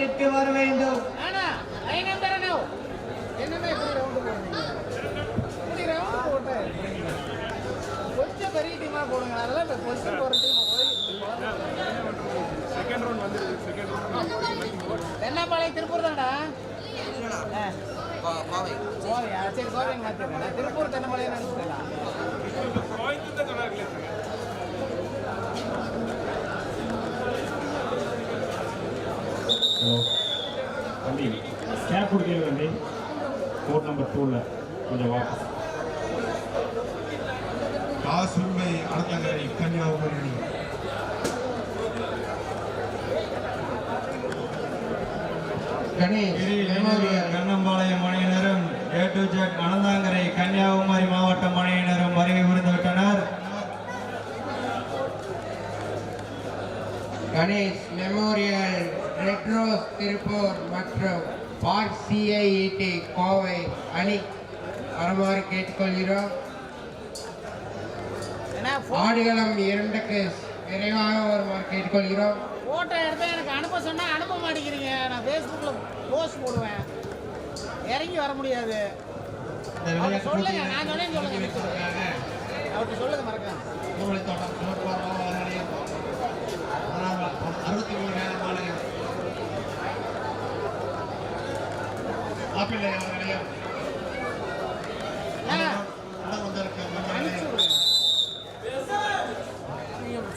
ரவுண்டிற்கு வர வேண்டும். கொஞ்சம் பெரிய டீமா போடுங்க. அதெல்லாம் இப்போ பொசிஷன் போகிற டீம் செகண்ட் ரவுண்ட் வந்துருது செகண்ட் ரவுண்ட் தென்னாப்பாளையம் திருப்பூர் தான்டா. சரி திருப்பூர் தென்னாப்பாளையம் டூவில் கொஞ்சம் வாபஸ் காசுமை அறத்தங்கரை கன்னியாகுமரி கண்ணம்பாளையம் அணியினரும் A to Z Ananthangarai Kanyakumari மாவட்டம் அணியினரும் வருகை புரிந்துவிட்டனர் Ganesh memorial red rose Tiruppur மற்றும் சிஐஇடி கோவை அணி வருமாறு கேட்டுக்கொள்கிறோம். ஏன்னா ஆடுகளம் இரண்டுக்கு விரைவாக வருமாறு கேட்டுக்கொள்கிறோம். ஃபோட்டோ எடுத்து எனக்கு அனுப்ப சொன்னால் அனுப்ப மாட்டேங்கிறீங்க. நான் ஃபேஸ்புக்கில் போஸ்ட் போடுவேன். இறங்கி வர முடியாது. சொல்லுங்க. நான் சொன்னேன்னு சொல்லுங்க. அவர்கிட்ட சொல்லுங்க மறக்காம.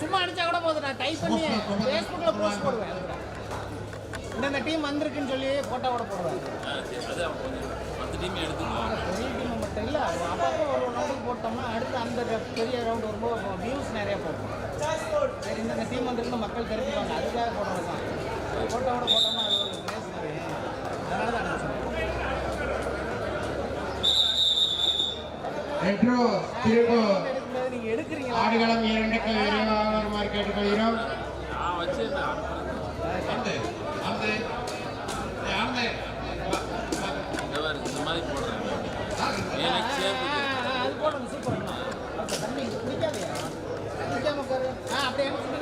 சும்மா அனுப்பிச்சா கூட போதும். நான் டைப் பண்ணி ஃபேஸ்புக்கில் போஸ்ட் போடுவேன். இந்தந்த டீம் வந்திருக்குன்னு சொல்லி ஃபோட்டோ கூட போடுவேன். பெரிய டீம் மட்டும் இல்லை. அப்பப்போ ஒரு ரவுண்டுக்கு போட்டோம்னா அடுத்து அந்த பெரிய ரவுண்டு வரும்போது வியூஸ் நிறைய போகும். சரி இந்த டீம் வந்திருக்கு மக்கள் தெரிஞ்சுப்பாங்க அதுக்காக போடுறது தான் ஃபோட்டோவோட போட்டோம்னா அது ஒரு கிரேஸ் மாதிரி அதனால தான் அனுப்பிச்சேன் ரெட்ரோஸ் திருப்பூர் ஆடுகளம் இரண்டுக்கு விரைவாக கேட்டுக்கொள்கிறோம் அந்த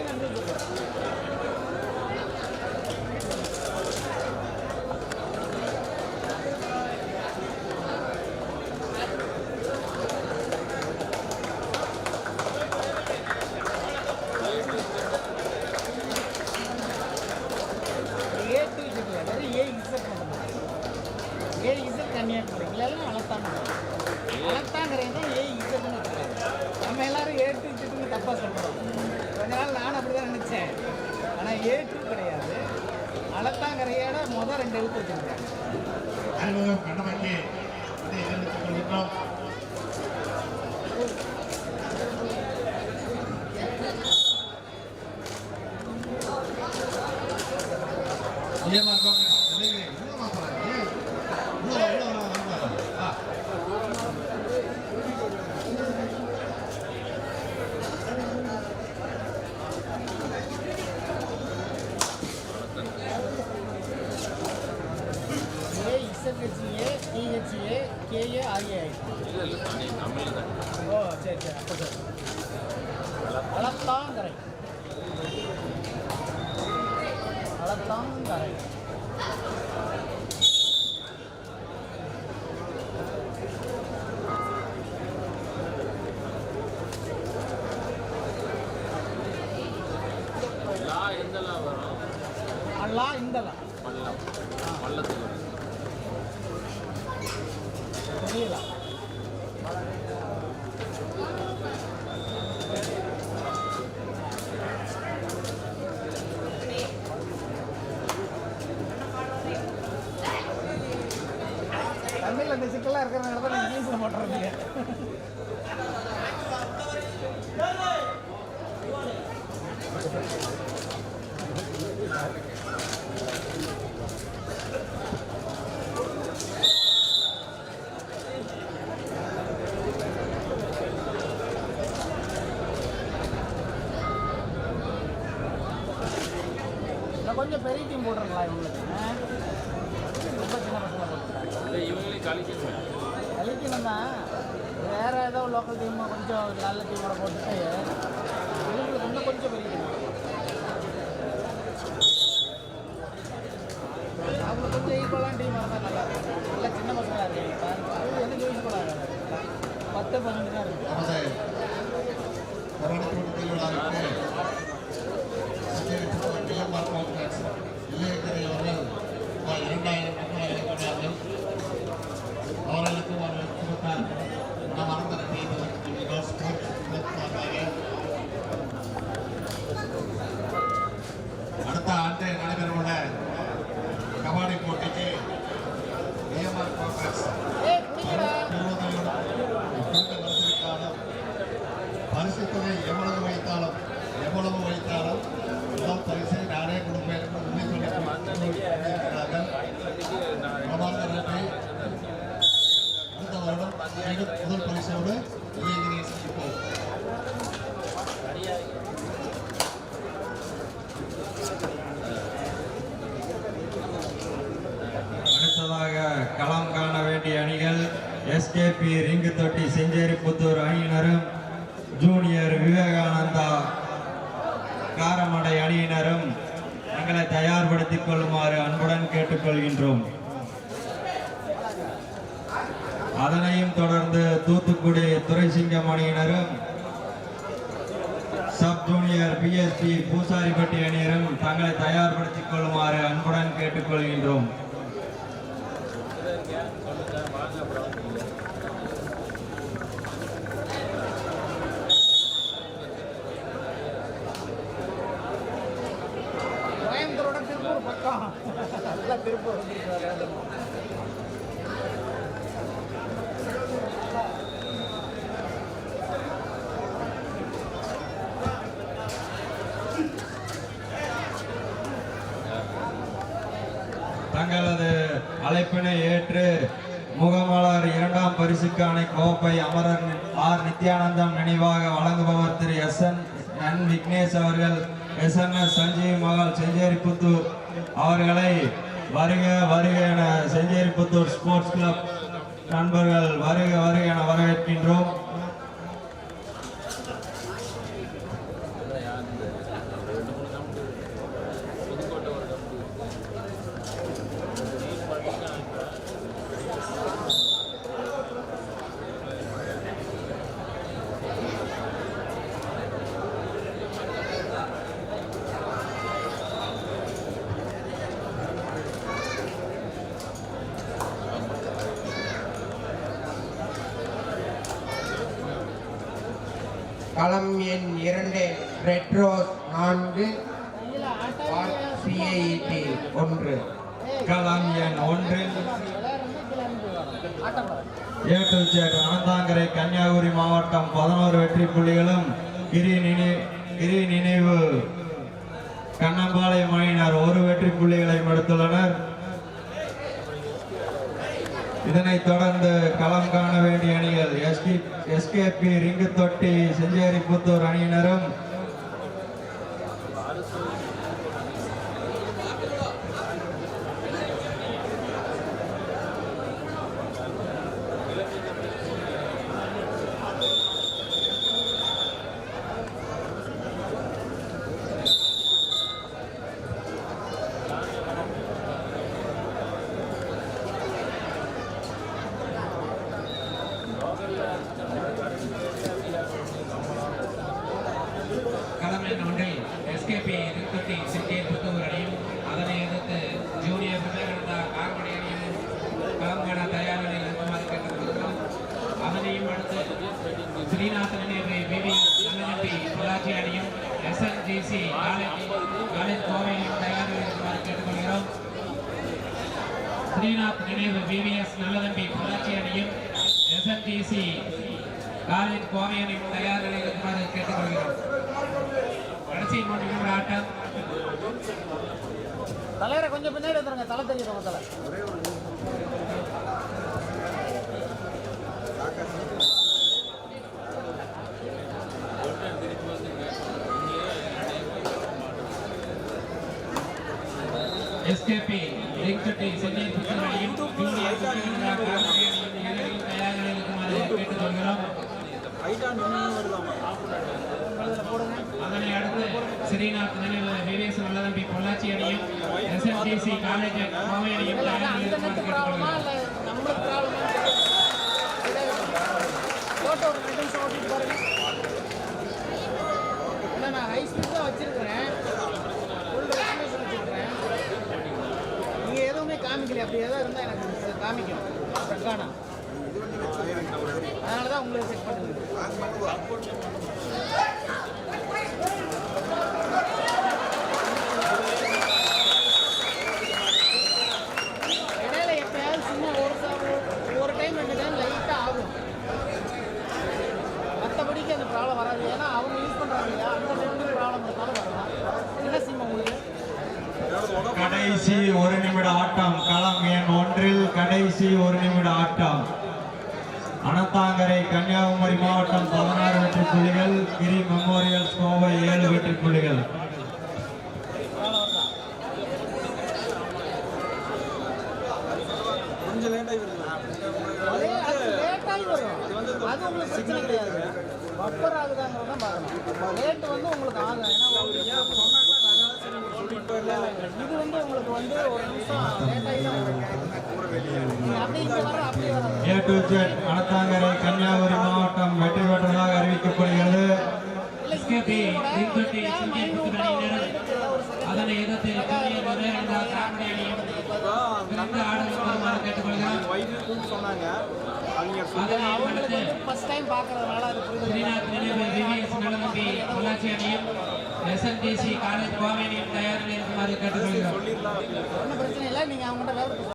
அப்படி தான் நினச்சேன். ஆனால் ஏ கிடையாது. அலத்தாங்கரையோட முதல் ரெண்டு எழுத்து வச்சுருக்காங்க அலத்தாங்கரை அலத்தாங்கரை தமிழ்ல இந்த இருக்கிறனால தான் இங்கிலீஷில் போட்டுறீங்க கொஞ்சம் பெரிய டீம் போட்டுருங்களா இவங்களுக்கு ஆ? ரொம்ப சின்ன பசங்க போட்டுருக்காங்க கழிக்கணும் தான் வேறு ஏதோ லோக்கல் டீம் கொஞ்சம் நல்ல டீமோட போட்டுட்டு இவங்களுக்கு இன்னும் கொஞ்சம் பெரிய கொஞ்சம் ஈக்குவலான டீம் இருந்தால் நல்லா இருக்கும். நல்லா சின்ன பசங்களாக இருக்கு பாருங்க. வந்து ஜூஸ் போடாங்க பத்து பன்னெண்டு தான் இருக்கு. இரண்டாயிரம் எஸ்கேபி ரிங்கு தொட்டி செஞ்சேரிப்புத்தூர் அணியினரும் ஜூனியர் விவேகானந்தா காரமடை அணியினரும் தங்களை தயார்படுத்திக் கொள்ளுமாறு அன்புடன் கேட்டுக்கொள்கின்றோம். அதனையும் தொடர்ந்து தூத்துக்குடி துரைசிங்கம் அணியினரும் சப் ஜூனியர் பிஎஸ்பி பூசாரிப்பட்டி அணியினரும் தங்களை தயார்படுத்திக் கொள்ளுமாறு அன்புடன் கேட்டுக்கொள்கின்றோம் கோயம்புத்தூரோட திருப்பூர் பக்கம் நல்லா திருப்பூர் வந்துருக்காரு தங்களது அழைப்பினை ஏற்று முகமலர் இரண்டாம் பரிசுக்கான கோப்பை அமரர் ஆர் நித்யானந்தம் நினைவாக வழங்குபவர் திரு எஸ் என் என் விக்னேஷ் அவர்கள் எஸ் என் எஸ் சஞ்சீவ் மகள் செஞ்சேரிப்புத்தூர் அவர்களை வருக வருக என செஞ்சேரிபுத்தூர் ஸ்போர்ட்ஸ் கிளப் நண்பர்கள் வருக வருக என வரவேற்கின்றோம். களம் எண் இரண்டு ரெட்ரோஸ் நான்கு சிஐடி ஒன்று. களம் எண் ஒன்றில் ஆட்டம் அனந்தாங்கரை கன்னியாகுமரி மாவட்டம் பதினோரு வெற்றி புள்ளிகளும் இரு நினை இரு நினைவு. கண்ணம்பாளையம் அணியினர் ஒரு வெற்றி புள்ளிகளையும் எடுத்துள்ளனர். இதனைத் தொடர்ந்து களம் காண வேண்டிய அணிகள் எஸ்கே எஸ்கேபி ரிங்கு தொட்டி செஞ்சேரிப்புத்தூர் அணியினரும் களம் ஒன்றில் எஸ்கேபி திருப்பதி புத்தூர் அணியும் அதனை எதிர்த்து ஜூனியர் விவேகானந்தா கார்மடி அணியும் களம் காண தயார் நிலையில் இருக்குமாறு கேட்டுக்கொள்கிறோம் அதனையும் அடுத்து ஸ்ரீநாத் நினைவு விவி நல்லநம்பி பொள்ளாச்சி அணியும் எஸ்என்ஜிசி காலேஜ் காலேஜ் கோவையிலும் தயார் இருக்குமாறு கேட்டுக்கொள்கிறோம். ஸ்ரீநாத் நினைவு நல்லதம்பி பொள்ளாச்சி அணியும் எஸ்என்ஜிசி காலேஜ் கோவை அணியும் தயார் நிலையில் இருக்குமாறு கேட்டுக்கொள்கிறோம். கடைசி மூன்று நிமிட ஆட்டம். தலைவரை கொஞ்சம் பின்னாடி வந்துருங்க. தலை தெரியுது தலை. எஸ்கேபி ரிங்சட்டி சென்னை புத்தூர் அணியும் ஜூனியர் விவேகானந்தா கார்மடி அணியும் நேரடியில் தயார் நிலையில் இருக்குமாறு கேட்டுக்கொள்கிறோம் அதில் போடுங்க அதனை அடுத்து ஸ்ரீநாத் நினைவு விவேஸ் நல்லதம்பி பொள்ளாச்சி அணியும் எஸ்என்டிசி காலேஜ் கோவை அணியும் அந்த இல்லை நம்மளுக்கு ஃபோட்டோ இல்லை நான் ஹை ஸ்பீட் தான் வச்சிருக்கிறேன் நீங்கள் எதுவுமே காமிக்கல அப்படி எதாவது இருந்தால் எனக்கு அது காமிக்கும். ரெக்கார்டா அதனால தான் உங்களுக்கு செக் பண்ணுங்க சும்மா ஒரு ஒரு டைம் ரெண்டு டைம் லைட்டாக ஆகும். மற்றபடிக்கு அந்த ப்ராப்ளம் வராது. அவங்க யூஸ் ப்ராப்ளம் இருந்தாலும் கடைசி ஒரு நிமிட ஆட்டம். களம் எண் ஒன்றில் கடைசி ஒரு நிமிட ஆட்டம். அனத்தாங்கரை கன்னியாகுமரி மாவட்டம் பதினாறு வெற்றி புள்ளிகள் கிரி மெமோரியல் கோவை ஏழு வெற்றி புள்ளிகள். இது வந்து உங்களுக்கு வந்து ஒரு நிமிஷம் லேட் தான் A to Z Anathangarai Kanyakumari மாவட்டம் வெற்றி பெற்றதாக அறிவிக்கப்படுகிறது. அதனை எதிர்த்து டைம் எஸ்என்டிசி காலேஜ் கோவை அணியும் இருக்குமாறு கேட்டுக்கொள்கிறோம்